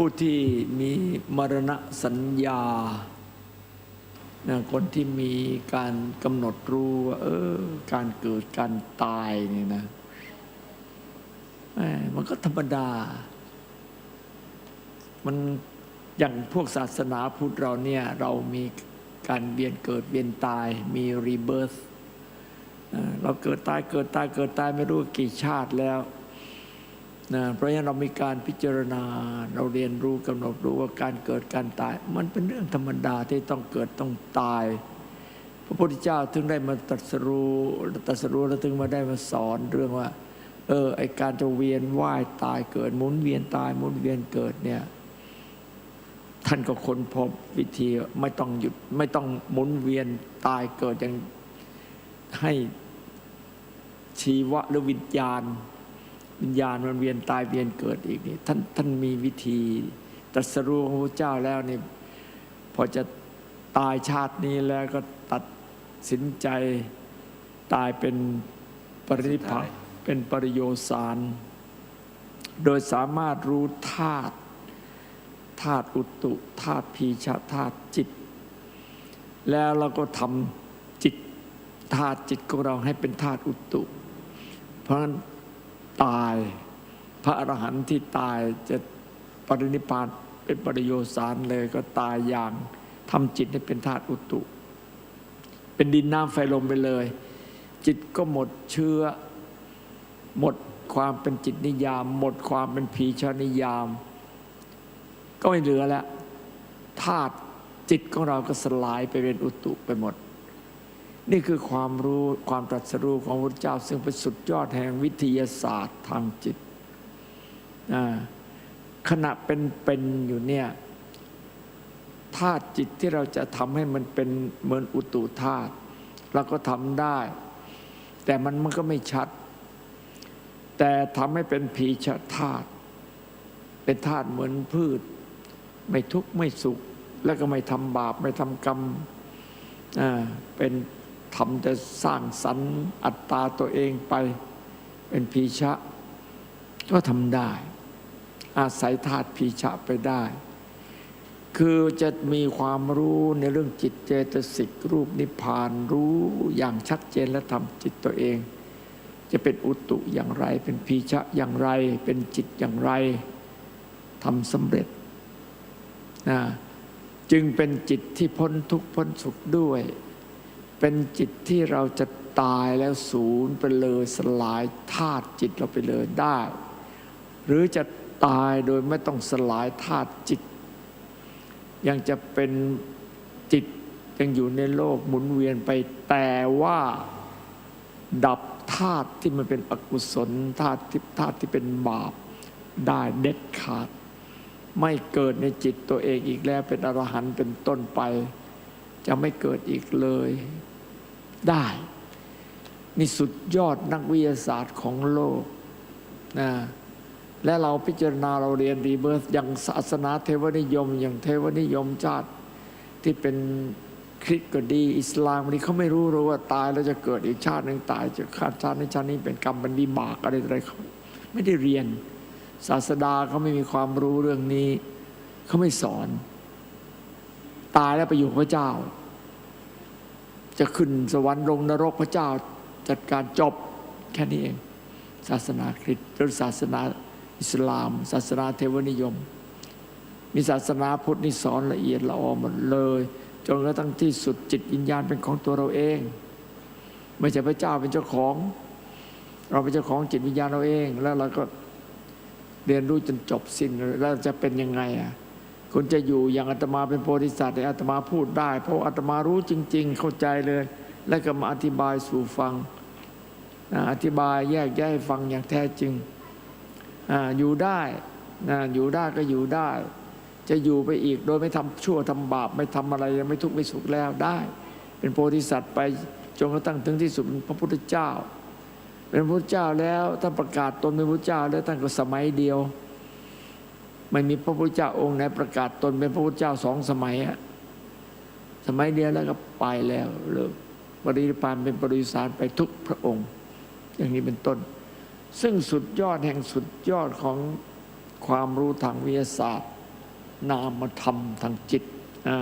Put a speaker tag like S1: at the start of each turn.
S1: ผู้ที่มีมรณะสัญญาคนที่มีการกำหนดรู้ว่าเออการเกิดการตายนี่นะมันก็ธรรมดา มันอย่างพวกศาสนาพุทธเราเนี่ย เรามีการเวียนเกิดเวียนตาย มีรีเบิร์เราเกิดตายเกิดตายเกิดตายไม่รู้กี่ชาติแล้ว นะเพราะฉะนั้นเรามีการพิจารณาเราเรียนรู้กำหนดรู้ว่าการเกิดการตาย มันเป็นเรื่องธรรมดาที่ต้องเกิดต้องตาย พระพุทธเจ้าถึงได้มาตรัสรู้ตรัสรู้แล้วถึงมาได้มาสอนเรื่องว่า เออไอการจะเวียนว่ายตายเกิดหมุนเวียนตายหมุนเวียนเกิดเนี่ยท่านก็ค้นพบวิธีไม่ต้องหยุดไม่ต้องหมุนเวียนตายเกิดอย่างให้ชีวะหรือวิญญาณ วิญญาณมันเวียนตายเวียนเกิดอีกนี่ท่านท่านมีวิธีตรัสรู้ของพระเจ้าแล้วนี่พอจะตายชาตินี้แล้วก็ตัดสินใจตายเป็นปรินิพพานเป็นปริโยสาร โดยสามารถรู้ธาตุธาตุอุตุธาตุพีชะธาตุจิต แล้วเราก็ทำจิตธาตุจิตของเราให้เป็นธาตุอุตุ เพราะฉะนั้น ตาย พระอรหันต์ที่ตายจะปรินิพพานเป็นปริโยสารเลยก็ตายอย่างทำจิตให้เป็นธาตุอุตุ เป็นดินน้ำไฟลมไปเลย จิตก็หมดเชื้อ หมดความเป็นจิตนิยาม หมดความเป็นผีชานิยาม ก็ไม่เหลือแล้วธาตุจิตของเราก็สลายไปเป็นอุตุไปหมด นี่คือความรู้ความตรัสรู้ของพระเจ้า ซึ่งเป็นสุดยอดแห่งวิทยาศาสตร์ทางจิตขณะเป็นเป็นอยู่เนี่ยธาตุจิตที่เราจะทำให้มันเป็นเหมือนอุตุธาตุเราก็ทำได้ แต่มันมันก็ไม่ชัด แต่ทำให้เป็นผีชธาตุเป็นธาตุเหมือนพืช ไม่ทุกข์ไม่สุข แล้วก็ไม่ทำบาปไม่ทำกรรมเป็น ทำจะสร้างสรรค์อัตตาตัวเองไปเป็นพีชะ ก็ทำได้ อาศัยธาตุพีชะไปได้ คือจะมีความรู้ในเรื่องจิตเจตสิกรูปนิพพานรู้อย่างชัดเจนและทำจิตตัวเอง จะเป็นอุตุอย่างไร เป็นพีชะอย่างไร เป็นจิตอย่างไรทำสำเร็จนะจึงเป็นจิตที่พ้นทุกข์พ้นสุขด้วย เป็นจิตที่เราจะตายแล้วศูนย์ไปเลยสลายธาตุจิตเราไปเลยได้ หรือจะตายโดยไม่ต้องสลายธาตุจิต ยังจะเป็นจิตยังอยู่ในโลกหมุนเวียนไปแต่ว่าดับธาตุที่มันเป็นอกุศลธาตุที่ธาตุที่เป็นบาปได้เด็ดขาด ไม่เกิดในจิตตัวเองอีกแล้วเป็นอรหันต์เป็นต้นไป จะไม่เกิดอีกเลยได้ นี่สุดยอดนักวิทยาศาสตร์ของโลกนะและเราพิจารณาเราเรียนรีเบิร์สอย่างศาสนาเทวนิยม อย่างเทวนิยมชาติที่เป็นคริสต์ก็ดี อิสลามนี่เขาไม่รู้รู้ว่าตายแล้วจะเกิดอีกชาติหนึ่งตายจะชาชาตินี้ชาตินี้เป็นกรรมเป็นวิบากอะไรอะไรเขาไม่ได้เรียน ศาสดาเขาไม่มีความรู้เรื่องนี้ เขาไม่สอน ตายแล้วไปอยู่พระเจ้า จะขึ้นสวรรค์ลงนรกพระเจ้าจัดการจบแค่นี้เอง ศาสนาคริสต์หรือศาสนาอิสลาม ศาสนาเทวนิยม มีศาสนาพุทธนี่สอนละเอียดละออหมดเลยจนกระทั่งที่สุดจิตวิญญาณเป็นของตัวเราเอง ไม่ใช่พระเจ้าเป็นเจ้าของ เราเป็นเจ้าของจิตวิญญาณเราเอง แล้วเราก็เรียนรู้จนจบสิ้นแล้วจะเป็นยังไงอะ คุณจะอยู่อย่างอาตมาเป็นโพธิสัตว์อาตมาพูดได้ เพราะอาตมารู้จริง ๆ เข้าใจเลย แล้วก็มาอธิบายสู่ฟังอธิบายแยกแยะให้ฟังอย่างแท้จริงออยู่ได้อยู่ได้ก็อยู่ได้ จะอยู่ไปอีกโดยไม่ทำชั่วทำบาปไม่ทำอะไรยังไม่ทุกข์ไม่สุขแล้วได้ เป็นโพธิสัตว์ไปจนกระทั่งถึงที่สุดเป็นพระพุทธเจ้า เป็นพระพุทธเจ้าแล้วท่านประกาศตนเป็นพระพุทธเจ้าแล้วท่านก็สมัยเดียว ไม่มีพระพุทธเจ้าองค์ไหนประกาศตนเป็นพระพุทธเจ้าสองสมัยอะสมัยเดียวแล้วก็ไปแล้วเลิกปรินิพพานเป็นปริสารไปทุกพระองค์ อย่างนี้เป็นต้น ซึ่งสุดยอดแห่งสุดยอดของความรู้ทางวิทยาศาสตร์ นามธรรมทางจิตอ่า